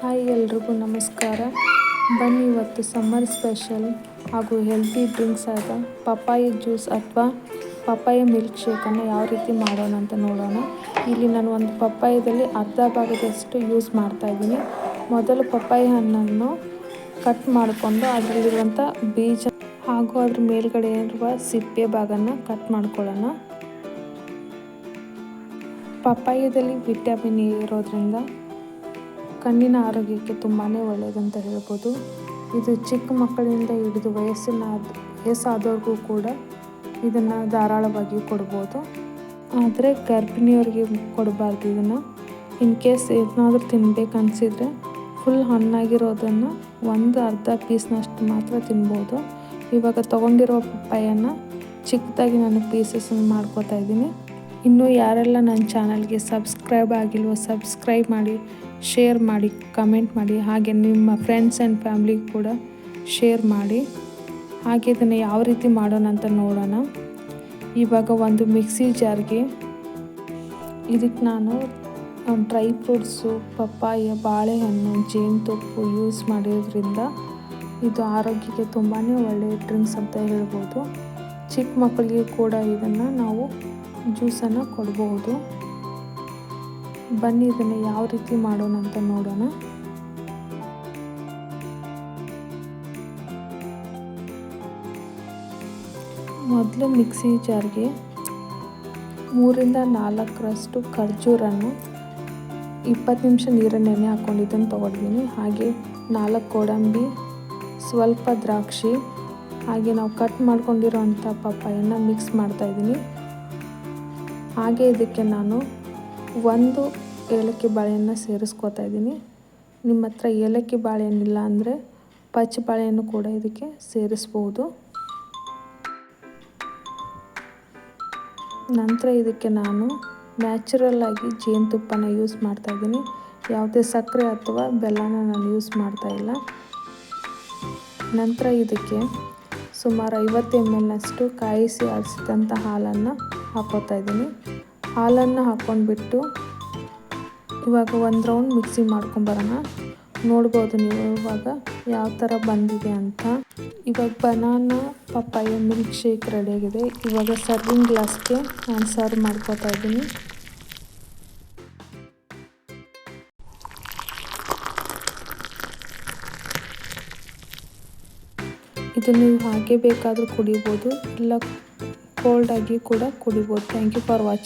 Hi ಎಲ್ರಿಗೂ ನಮಸ್ಕಾರ. ಬನ್ನಿ ಇವತ್ತು ಸಮ್ಮರ್ ಸ್ಪೆಷಲ್ ಹಾಗೂ ಹೆಲ್ತಿ ಡ್ರಿಂಕ್ಸ್ ಆದ ಪಪ್ಪಾಯ ಜ್ಯೂಸ್ ಅಥವಾ ಪಪ್ಪಾಯ ಮಿಲ್ಕ್ ಶೇಕನ್ನು ಯಾವ ರೀತಿ ಮಾಡೋಣ ಅಂತ ನೋಡೋಣ. ಇಲ್ಲಿ ನಾನು ಒಂದು ಪಪ್ಪಾಯದಲ್ಲಿ ಅರ್ಧ ಭಾಗದಷ್ಟು ಯೂಸ್ ಮಾಡ್ತಾ ಇದ್ದೀನಿ. ಮೊದಲು ಪಪ್ಪಾಯ ಹಣ್ಣನ್ನು ಕಟ್ ಮಾಡಿಕೊಂಡು ಅದರಲ್ಲಿರುವಂಥ ಬೀಜ ಹಾಗೂ ಅದ್ರ ಮೇಲ್ಗಡೆ ಇರುವ ಸಿಪ್ಪೆ ಭಾಗನ ಕಟ್ ಮಾಡ್ಕೊಳ್ಳೋಣ. ಪಪ್ಪಾಯದಲ್ಲಿ ವಿಟಮಿನ್ ಇರೋದ್ರಿಂದ ಕಣ್ಣಿನ ಆರೋಗ್ಯಕ್ಕೆ ತುಂಬಾ ಒಳ್ಳೆಯದಂತ ಹೇಳ್ಬೋದು. ಇದು ಚಿಕ್ಕ ಮಕ್ಕಳಿಂದ ಹಿಡಿದು ವಯಸ್ಸಿನ ವಯಸ್ಸಾದವ್ರಿಗೂ ಕೂಡ ಇದನ್ನು ಧಾರಾಳವಾಗಿ ಕೊಡ್ಬೋದು. ಆದರೆ ಗರ್ಭಿಣಿಯವ್ರಿಗೆ ಕೊಡಬಾರ್ದು ಇದನ್ನು. ಇನ್ ಕೇಸ್ ಏನಾದರೂ ತಿನ್ಬೇಕು ಅನಿಸಿದರೆ ಫುಲ್ ಹಣ್ಣಾಗಿರೋದನ್ನು ಒಂದು ಅರ್ಧ ಪೀಸ್ನಷ್ಟು ಮಾತ್ರ ತಿನ್ಬೋದು. ಇವಾಗ ತೊಗೊಂಡಿರೋ ಪಪ್ಪಾಯನ್ನು ಚಿಕ್ಕದಾಗಿ ನಾನು ಪೀಸಸ್ ಮಾಡ್ಕೋತಾ ಇದ್ದೀನಿ. ಇನ್ನೂ ಯಾರೆಲ್ಲ ನನ್ನ ಚಾನಲ್ಗೆ ಸಬ್ಸ್ಕ್ರೈಬ್ ಆಗಿಲ್ವೋ ಸಬ್ಸ್ಕ್ರೈಬ್ ಮಾಡಿ, ಶೇರ್ ಮಾಡಿ, ಕಮೆಂಟ್ ಮಾಡಿ, ಹಾಗೆ ನಿಮ್ಮ ಫ್ರೆಂಡ್ಸ್ ಆ್ಯಂಡ್ ಫ್ಯಾಮ್ಲಿಗೆ ಕೂಡ ಶೇರ್ ಮಾಡಿ. ಹಾಗೆ ಇದನ್ನು ಯಾವ ರೀತಿ ಮಾಡೋಣ ಅಂತ ನೋಡೋಣ. ಇವಾಗ ಒಂದು ಮಿಕ್ಸಿ ಜಾರ್ಗೆ ಇದಕ್ಕೆ ನಾನು ಡ್ರೈ ಫ್ರೂಟ್ಸು, ಪಪ್ಪಾಯ, ಬಾಳೆಹಣ್ಣು, ಜೇನುತುಪ್ಪು ಯೂಸ್ ಮಾಡಿರೋದ್ರಿಂದ ಇದು ಆರೋಗ್ಯಕ್ಕೆ ತುಂಬಾ ಒಳ್ಳೆಯ ಡ್ರಿಂಕ್ಸ್ ಅಂತ ಹೇಳ್ಬೋದು. ಚಿಕ್ಕ ಮಕ್ಕಳಿಗೆ ಕೂಡ ಇದನ್ನು ನಾವು ಜ್ಯೂಸನ್ನು ಕೊಡಬಹುದು ಬನ್ನಿ ಇದನ್ನು ಯಾವ ರೀತಿ ಮಾಡೋಣ ಅಂತ ನೋಡೋಣ. ಮೊದಲು ಮಿಕ್ಸಿ ಜಾರ್ಗೆ ಮೂರಿಂದ ನಾಲ್ಕರಷ್ಟು ಖರ್ಜೂರನ್ನು ಇಪ್ಪತ್ತು ನಿಮಿಷ ನೀರನ್ನು ನೆನೆ ಹಾಕ್ಕೊಂಡಿದ್ದನ್ನು ತೊಗೊಂಡಿದ್ದೀನಿ ಹಾಗೆ ನಾಲ್ಕು ಗೋಡಂಬಿ ಸ್ವಲ್ಪ ದ್ರಾಕ್ಷಿ, ಹಾಗೆ ನಾವು ಕಟ್ ಮಾಡ್ಕೊಂಡಿರೋ ಅಂಥ ಪಪ್ಪಾಯನ್ನು ಮಿಕ್ಸ್ ಮಾಡ್ತಾಯಿದ್ದೀನಿ ಹಾಗೆ ಇದಕ್ಕೆ ನಾನು ಒಂದು ಏಲಕ್ಕಿ ಬಾಳೆಯನ್ನು ಸೇರಿಸ್ಕೋತಾ ಇದ್ದೀನಿ. ನಿಮ್ಮ ಹತ್ರ ಏಲಕ್ಕಿ ಬಾಳೆಹಣ್ಣಿಲ್ಲ ಅಂದರೆ ಪಚ್ಚ ಬಾಳೆಹಣ್ಣು ಕೂಡ ಇದಕ್ಕೆ ಸೇರಿಸ್ಬೋದು. ನಂತರ ಇದಕ್ಕೆ ನಾನು ನ್ಯಾಚುರಲ್ ಆಗಿ ಜೇನುತುಪ್ಪನ ಯೂಸ್ ಮಾಡ್ತಾಯಿದ್ದೀನಿ ಯಾವುದೇ ಸಕ್ಕರೆ ಅಥವಾ ಬೆಲ್ಲನ ನಾನು ಯೂಸ್ ಮಾಡ್ತಾಯಿಲ್ಲ ನಂತರ ಇದಕ್ಕೆ ಸುಮಾರು ಐವತ್ತು ಎಂ ಎಲ್ನಷ್ಟು ಕಾಯಿಸಿ ಆರಿಸಿದಂಥ ಹಾಲನ್ನು ಹಾಕೋತಾ ಇದ್ದೀನಿ. ಹಾಲನ್ನು ಹಾಕ್ಕೊಂಡ್ಬಿಟ್ಟು ಇವಾಗ ಒಂದು ರೌಂಡ್ ಮಿಕ್ಸಿ ಮಾಡ್ಕೊಂಬರೋಣ ನೋಡ್ಬೋದು ನೀವು ಇವಾಗ ಯಾವ ಥರ ಬಂದಿದೆ ಅಂತ. ಇವಾಗ ಬನಾನ, ಪಪ್ಪಾಯ, ಮಿಲ್ಕ್ ಶೇಕ್ ರೆಡಿಯಾಗಿದೆ ಇವಾಗ ಸರ್ವಿಂಗ್ ಗ್ಲಾಸ್ಗೆ ನಾನು ಸರ್ವ್ ಮಾಡ್ಕೋತಾ ಇದ್ದೀನಿ. ಇದನ್ನು ನೀವು ಹಾಗೆ ಬೇಕಾದರೂ ಕುಡಿಬೋದು ಇಲ್ಲ ಕೋಲ್ಡಾಗಿ ಕೂಡ ಕುಡಿಬೋದು. Thank you for watching